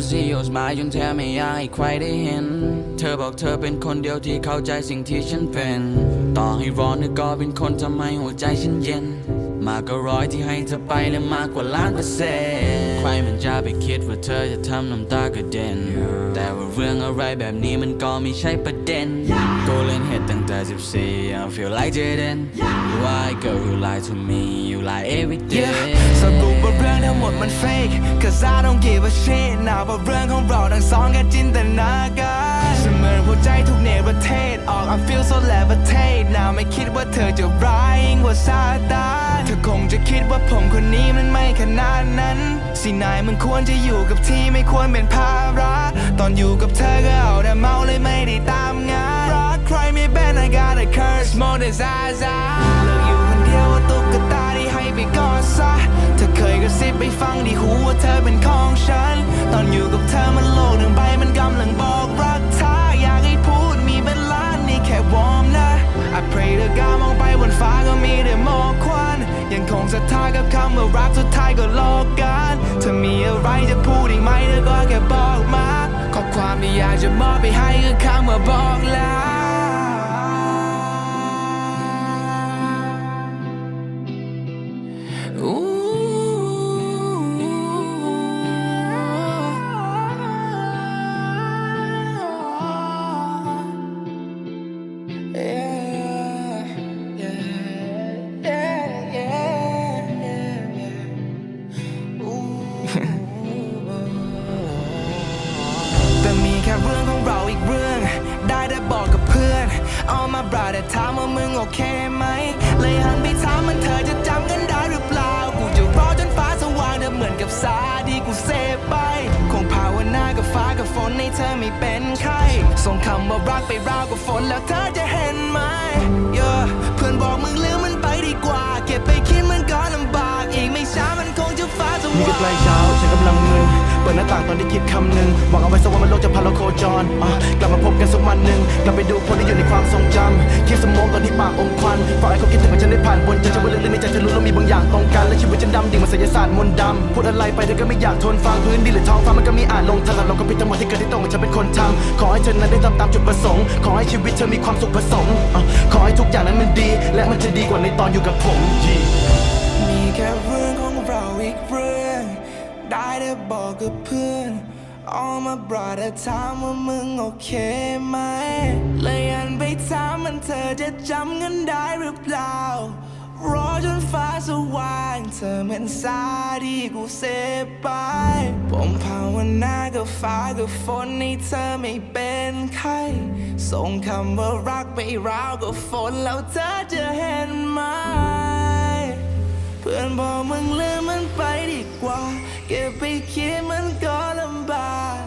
feels มาจนแทบไม่อยากให้ใครได้เห็น เธอบอกเธอเป็นคนเดียวที่เข้าใจสิ่งที่ฉันเป็น ต่อให้ร้อนเธอก็เป็นคนทำให้หัวใจฉันเย็น มากกว่าร้อยที่ให้เธอไปและมากกว่าล้านเปอร์เซ็นต์ใครมันจะไปคิดว่าเธอจะทำน้ำตากระเด็น แต่ว่าเรื่องอะไรแบบนี้มันก็ไม่ใช่ประเด็น กูเล่นเหตุตั้งแต่ 14 I feel like Jaden Why girl you lie to me you lie every day ทั้งหมดมัน fake Cause I don't give a shit นะว่าเรื่องของเราทั้งสองแค่จินตนาการเสมือนหัวใจทุกเนประเทศออก I feel so levitate นะไม่คิดว่าเธอจะร้ายยิ่งกว่าซาตานเธอคงจะคิดว่าผมคนนี้มันไม่ขนาดนั้น สินายมันควรจะอยู่กับที่ไม่ควรเป็นภาระตอนอยู่กับเธอก็เอาแต่เมาเลยไม่ได้ตามงานรักใครไม่เป็น I got a curse more than Zaza เลิ ไปฟังที่หูว่าเธอเป็นของฉัน ตอนอยู่กับเธอมันโลกหนึ่งใบมันกำลังบอกรักเธออยากให้พูดมีเป็นล้านนี่แค่วอร์มนะ I pray เธอกามองไปบนฟ้าก็มีแต่หมอกควัน ยังคงศรัทธากับคำว่ารักสุดท้ายก็โลกกันเธอมีอะไรจะพูดอีกไหมเธอก็แค่บอกมา ข้อความที่อยากจะมอบไปให้คือคำว่าบอก เอามาบราแต่ถามว่ามึงโอเคไหม เลยหันไปถามมันเธอจะจำกันได้หรือเปล่า กูจะรอจนฟ้าสว่างเธอเหมือนกับสาที่กูเสพไป คงภาวนากับฟ้ากับฝนให้เธอไม่เป็นไข้ส่งคำว่ารักไปราวกับฝนแล้วเธอจะเห็นไหม yeah เพื่อนบอกมึงลืมมันไปดีกว่า เก็บไปคิดมันก็ลำบาก อีกไม่ช้ามันคงจะฟ้าสว่างนี่ก็ใกล้เช้าฉันกำลัง เปิดหน้าต่างตอนที่คิดคำหนึ่งหวังเอาไว้สักวันมันโลกจะพาเราโคจรอะกลับมาพบกันสักวันหนึ่งกลับไปดูคนที่อยู่ในความทรงจำคิดสมองตอนที่ปากอมควันฝากให้เขาคิดถึงว่าฉันได้ผ่านบนใจจะว่าลึกๆในใจเธอรู้แล้วมีบางอย่างตรงกันและชีวิตฉันดำดิ่งเหมันศิลศาสตร์มนต์ดำพูดอะไรไปเธอก็ไม่อยากทนฟังพื้นดินหรือท้องฟ้ามันก็มีอ่านลงทันเราก็ผิดทั้งหมดที่เกิดที่ตรงกับฉันเป็นคนทำขอให้เธอนั้นได้ทำตามจุดประสงค์ ขอให้ชีวิตเธอมีความสุขผสมอะขอให้ทุกอย่างนั้นมันดี และมันจะดีกว่าในตอนอยู่กับผมมีแค่เรื่องของเราอีกเรื่อง บอกกับเพื่อน All my brother ถามว่ามึงโอเคไหมเลยอันไปถามมันเธอจะจำกันได้หรือเปล่ารอจนฟ้าสว่างเธอเหมือนสาที่กูเสพไป ผมภาวนากับฟ้ากับฝนให้เธอไม่เป็นไข้ส่งคำว่ารักไปราวกับฝนแล้วเธอจะเห็นไหม เพื่อนบอกมึงลืมมันไปดีกว่า เก็บไปคิดมันก็ลำบาก